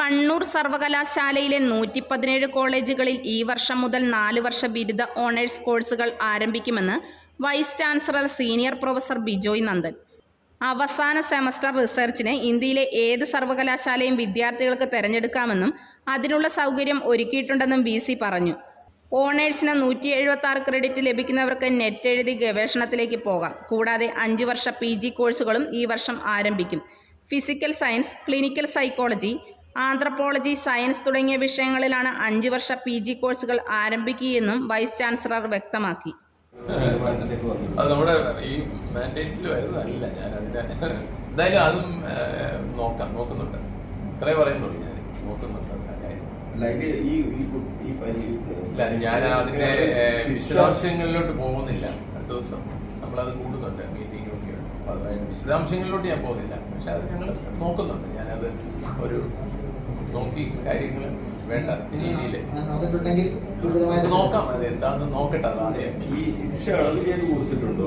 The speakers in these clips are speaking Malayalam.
കണ്ണൂർ സർവകലാശാലയിലെ നൂറ്റി പതിനേഴ് കോളേജുകളിൽ ഈ വർഷം മുതൽ നാല് വർഷ ബിരുദ ഓണേഴ്സ് കോഴ്സുകൾ ആരംഭിക്കുമെന്ന് vice chancellor senior professor Bijoy Nandan. അവസാന സെമസ്റ്റർ റിസർച്ചിന് ഇന്ത്യയിലെ ഏത് സർവകലാശാലയും വിദ്യാർത്ഥികൾക്ക് തിരഞ്ഞെടുക്കാമെന്നും അതിനുള്ള സൗകര്യം ഒരുക്കിയിട്ടുണ്ടെന്നും വി സി പറഞ്ഞു. ഓണേഴ്സിന് നൂറ്റി എഴുപത്തി ആറ് ക്രെഡിറ്റ് ലഭിക്കുന്നവർക്ക് നെറ്റ് എഴുതി ഗവേഷണത്തിലേക്ക് പോകാം. കൂടാതെ അഞ്ച് വർഷ പി ജി കോഴ്സുകളും ഈ വർഷം ആരംഭിക്കും. Physical science clinical psychology anthropology science തുടങ്ങിയ വിഷയങ്ങളിലാണ് അഞ്ചു വർഷ പി ജി കോഴ്സുകൾ ആരംഭിക്കുകയെന്നും വൈസ് ചാൻസലർ വ്യക്തമാക്കി. അത് നമ്മുടെ ഈ മാൻഡേറ്റിൽ വരുന്നതല്ല ഞാൻ അതിനെ എന്തായാലും അതും നോക്കാം നോക്കുന്നുണ്ട്. ഇത്രേ പറയുന്നുള്ളൂ ഞാൻ. നോക്കുന്നുണ്ട് അതിന്റെ വിശദാംശങ്ങളിലോട്ട് പോകുന്നില്ല. അടുത്ത ദിവസം നമ്മളത് കൂടുന്നുണ്ട് മീറ്റിംഗിലൊക്കെ വിശദാംശങ്ങളിലോട്ട് ഞാൻ പോകുന്നില്ല. പക്ഷെ അത് ഞങ്ങൾ നോക്കുന്നുണ്ട്. ഞാനത് ഒരു നോക്കി കാര്യങ്ങൾ വേണ്ട രീതിയിൽ. നോക്കാം. അത് എന്താന്ന് നോക്കട്ടെ. അതാണ് ഈ ശിക്ഷ അളവ് ചെയ്ത് കൊടുത്തിട്ടുണ്ടോ?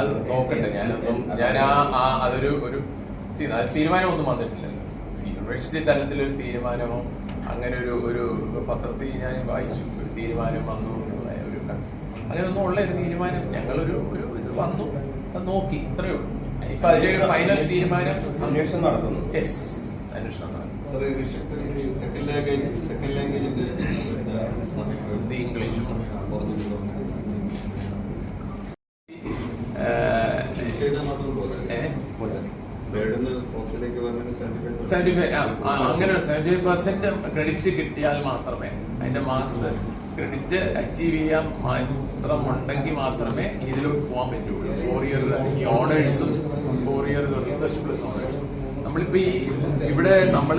അത് നോക്കട്ടെ. ഞാനൊന്നും ഞാൻ ആ ആ അതൊരു ഒരു തീരുമാനം ഒന്നും തീരുമാനമൊന്നും വന്നിട്ടില്ലല്ലോ. യൂണിവേഴ്സിറ്റി തലത്തിൽ ഒരു തീരുമാനമോ അങ്ങനെ ഒരു ഒരു പത്രത്തിൽ ഞാൻ വായിച്ചു. ഒരു തീരുമാനം വന്നു എന്നുള്ള ഒരു കൺസെപ്റ്റ് അങ്ങനെയൊന്നും ഉള്ള ഒരു തീരുമാനം. ഞങ്ങളൊരു ഒരു ഇത് വന്നു. നോക്കി. ഇത്രയേ ഉള്ളൂ. ഇപ്പൊ അതിലൊരു ഫൈനൽ തീരുമാനം. അന്വേഷണം നടത്തുന്നു. യെസ് അന്വേഷണം സെവന്റി ഫൈവ് അങ്ങനെ സെവന്റി ഫൈവ് പെർസെന്റ് ക്രെഡിറ്റ് കിട്ടിയാൽ മാത്രമേ അതിന്റെ മാർക്സ് ക്രെഡിറ്റ് അച്ചീവ് ചെയ്യാൻ മാത്രം ഉണ്ടെങ്കിൽ മാത്രമേ ഇതിലോട്ട് പോകാൻ പറ്റുള്ളൂ. ഫോർ ഇയർ ഈ ഓണേഴ്സും ഫോർ ഇയർ റിസർച്ച് പ്ലസ് ഓണേഴ്സും നമ്മളിപ്പോ ഈ ഇവിടെ നമ്മൾ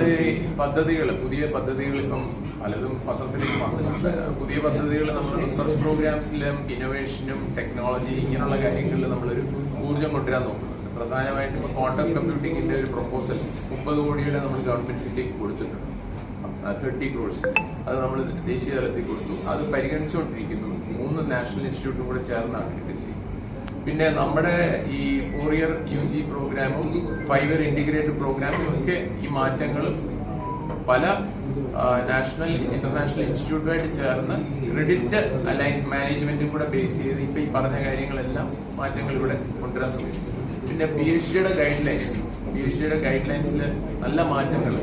പദ്ധതികൾ പുതിയ പദ്ധതികൾ ഇപ്പം പലതും പത്രത്തിലേക്ക് വന്നിട്ടുണ്ട്. പുതിയ പദ്ധതികൾ നമ്മൾ റിസർച്ച് പ്രോഗ്രാംസിലും ഇന്നോവേഷനും ടെക്നോളജി ഇങ്ങനെയുള്ള കാര്യങ്ങളിൽ നമ്മളൊരു ഊർജം കൊണ്ടുവരാൻ നോക്കുന്നുണ്ട്. പ്രധാനമായിട്ടും ഇപ്പോൾ ക്വാണ്ടം കമ്പ്യൂട്ടിങ്ങിന്റെ ഒരു പ്രപ്പോസൽ മുപ്പത് കോടിയുടെ നമ്മൾ ഗവൺമെന്റിലേക്ക് കൊടുത്തിട്ടുണ്ട്. തേർട്ടി ക്രോഡ്സ് അത് നമ്മൾ ദേശീയ തലത്തിൽ കൊടുത്തു. അത് പരിഗണിച്ചുകൊണ്ടിരിക്കുന്നു. മൂന്ന് നാഷണൽ ഇൻസ്റ്റിറ്റ്യൂട്ടും കൂടെ ചേർന്നാണ് ഇതൊക്കെ ചെയ്യുന്നത് പിന്നെ നമ്മുടെ ഈ ഫോർ ഇയർ യു ജി പ്രോഗ്രാമും ഫൈവ് ഇയർ ഇന്റഗ്രേറ്റഡ് പ്രോഗ്രാമും ഒക്കെ ഈ മാറ്റങ്ങൾ പല നാഷണൽ ഇന്റർനാഷണൽ ഇൻസ്റ്റിറ്റ്യൂട്ടുമായിട്ട് ചേർന്ന് ക്രെഡിറ്റ് അലൈൻ മാനേജ്മെന്റും കൂടെ ബേസ് ചെയ്ത് ഇപ്പൊ ഈ പറഞ്ഞ കാര്യങ്ങളെല്ലാം മാറ്റങ്ങൾ ഇവിടെ കൊണ്ടുവരാൻ ശ്രമിക്കും പിന്നെ പി എച്ച് ഡിയുടെ ഗൈഡ് ലൈൻസ് ഡിയുടെ ഗൈഡ് ലൈൻസിൽ നല്ല മാറ്റങ്ങൾ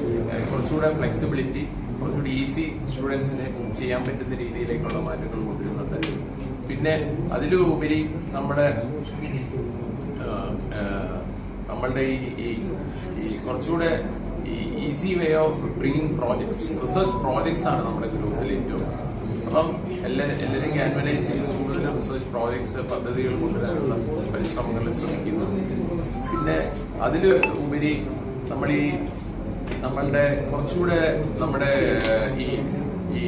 കുറച്ചുകൂടെ ഫ്ലെക്സിബിലിറ്റി കുറച്ചുകൂടി ഈസി സ്റ്റുഡൻസിന് ചെയ്യാൻ പറ്റുന്ന രീതിയിലേക്കുള്ള മാറ്റങ്ങൾ കൊണ്ടുവരുന്നുണ്ട്. പിന്നെ അതിലുപരി നമ്മുടെ നമ്മളുടെ ഈ ഈ കുറച്ചുകൂടെ ഈ easy way of bringing projects research projects ആണ് നമ്മുടെ ഗ്രൂപ്പിൽ ഏറ്റവും അപ്പം എല്ലാ എല്ലാവരും ക്യാൻവലൈസ് ചെയ്ത് കൂടുതൽ റിസർച്ച് പ്രോജക്ട്സ് പദ്ധതികൾ കൊണ്ടുവരാനുള്ള പരിശ്രമങ്ങൾ ശ്രമിക്കുന്നു. പിന്നെ അതിൽ ഉപരി നമ്മൾ ഈ നമ്മളുടെ കുറച്ചുകൂടെ നമ്മുടെ ഈ ഈ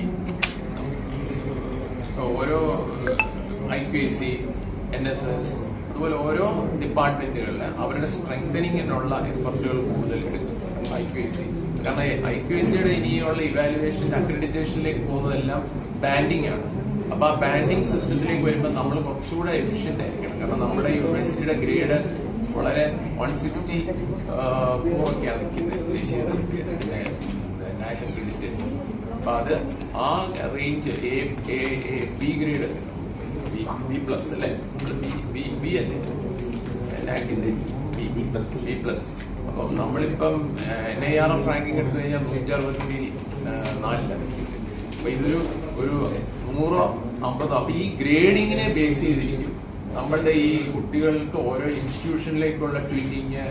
ഓരോ I P S C N S S അതുപോലെ ഓരോ ഡിപ്പാർട്ട്മെന്റുകളിൽ അവരുടെ സ്ട്രെങ്തനിങ്ങിനുള്ള എഫർട്ടുകൾ കൂടുതൽ എടുക്കും ഐ പി എസ് സി കാരണം ഐ പി എസ് സിയുടെ ഇനിയുള്ള ഇവാലുവേഷൻ അക്രഡിറ്റേഷനിലേക്ക് പോകുന്നതെല്ലാം ബാൻഡിങ് ആണ്. അപ്പൊ ആ ബാൻഡിങ് സിസ്റ്റത്തിലേക്ക് വരുമ്പോൾ നമ്മൾ കുറച്ചുകൂടെ എഫിഷ്യന്റ് ആയിരിക്കണം. കാരണം നമ്മുടെ യൂണിവേഴ്സിറ്റിയുടെ ഗ്രേഡ് വളരെ വൺ സിക്സ്റ്റി ഫോർ ഒക്കെയാണ് നിൽക്കുന്നത് ദേശീയ പിന്നെ നാഷണൽ ക്രെഡിറ്റ് അപ്പൊ അത് ആ range A B grade B plus അല്ലേ? ബി ബി അല്ലേ? നാക്കിന്റെ B B plus B plus അപ്പം നമ്മളിപ്പം N I R F ranking എടുത്തു കഴിഞ്ഞാൽ നൂറ്റി അറുപത്തി നാലിലാണ് അപ്പൊ ഇതൊരു ഒരു നൂറോ അമ്പതോ അപ്പൊ ഈ ഗ്രേഡിങ്ങിനെ ബേസ് ചെയ്തിരിക്കും. നമ്മളുടെ ഈ കുട്ടികൾക്ക് ഓരോ ഇൻസ്റ്റിറ്റ്യൂഷനിലേക്കുള്ള ട്വീറ്റിങ്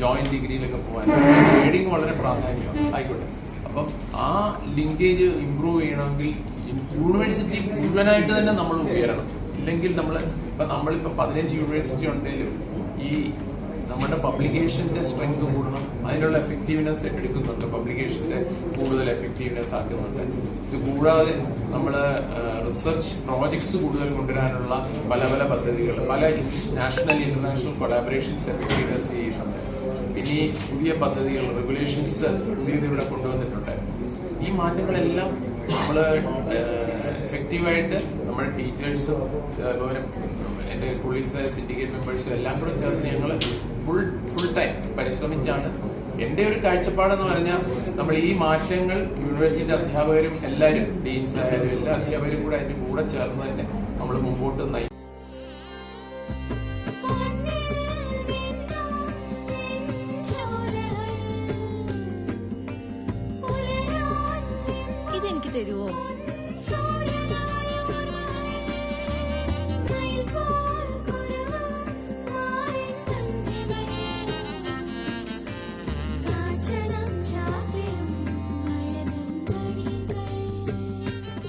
ജോയിന്റ് ഡിഗ്രിയിലൊക്കെ പോകാൻ. ട്രേഡിങ് വളരെ പ്രാധാന്യമാണ് ആയിക്കോട്ടെ. അപ്പം ആ ലിങ്കേജ് ഇമ്പ്രൂവ് ചെയ്യണമെങ്കിൽ യൂണിവേഴ്സിറ്റി മുഴുവനായിട്ട് തന്നെ നമ്മൾ ഉയരണം. ഇല്ലെങ്കിൽ നമ്മൾ ഇപ്പൊ നമ്മളിപ്പോ പതിനഞ്ച് യൂണിവേഴ്സിറ്റി ഉണ്ടെങ്കിലും ഈ നമ്മുടെ പബ്ലിക്കേഷന്റെ സ്ട്രെങ്ത് കൂടണം. അതിനുള്ള എഫക്റ്റീവ്നെസ് എടുക്കുന്നുണ്ട്. പബ്ലിക്കേഷന്റെ കൂടുതൽ എഫക്റ്റീവ്നെസ് ആക്കുന്നുണ്ട്. ഇത് കൂടാതെ നമ്മൾ റിസർച്ച് പ്രോജക്ട്സ് കൂടുതൽ കൊണ്ടുവരാനുള്ള പല പല പദ്ധതികൾ പല നാഷണൽ ഇന്റർനാഷണൽ കൊളാബറേഷൻസ് എഫക്റ്റീവ്നെസ് ചെയ്യുന്നുണ്ട്. പിന്നെ ഈ പുതിയ പദ്ധതികൾ റെഗുലേഷൻസ് പുതിയത് ഇവിടെ കൊണ്ടുവന്നിട്ടുണ്ട്. ഈ മാറ്റങ്ങളെല്ലാം നമ്മൾ എഫക്റ്റീവായിട്ട് നമ്മുടെ ടീച്ചേഴ്സും അതുപോലെ എന്റെ കൊളീഗ്സായ സിൻഡിക്കേറ്റ് മെമ്പേഴ്സും എല്ലാം കൂടെ ചേർന്ന് ഞങ്ങൾ ഫുൾ ഫുൾ ടൈം പരിശ്രമിച്ചാണ്. എന്റെ ഒരു കാഴ്ചപ്പാടെന്ന് പറഞ്ഞാൽ നമ്മൾ ഈ മാറ്റങ്ങൾ യൂണിവേഴ്സിറ്റി അധ്യാപകരും എല്ലാവരും ഡീൻസ് ആയാലും എല്ലാ അധ്യാപകരും കൂടെ അതിന്റെ കൂടെ ചേർന്ന് തന്നെ നമ്മൾ മുമ്പോട്ട് നയിക്കും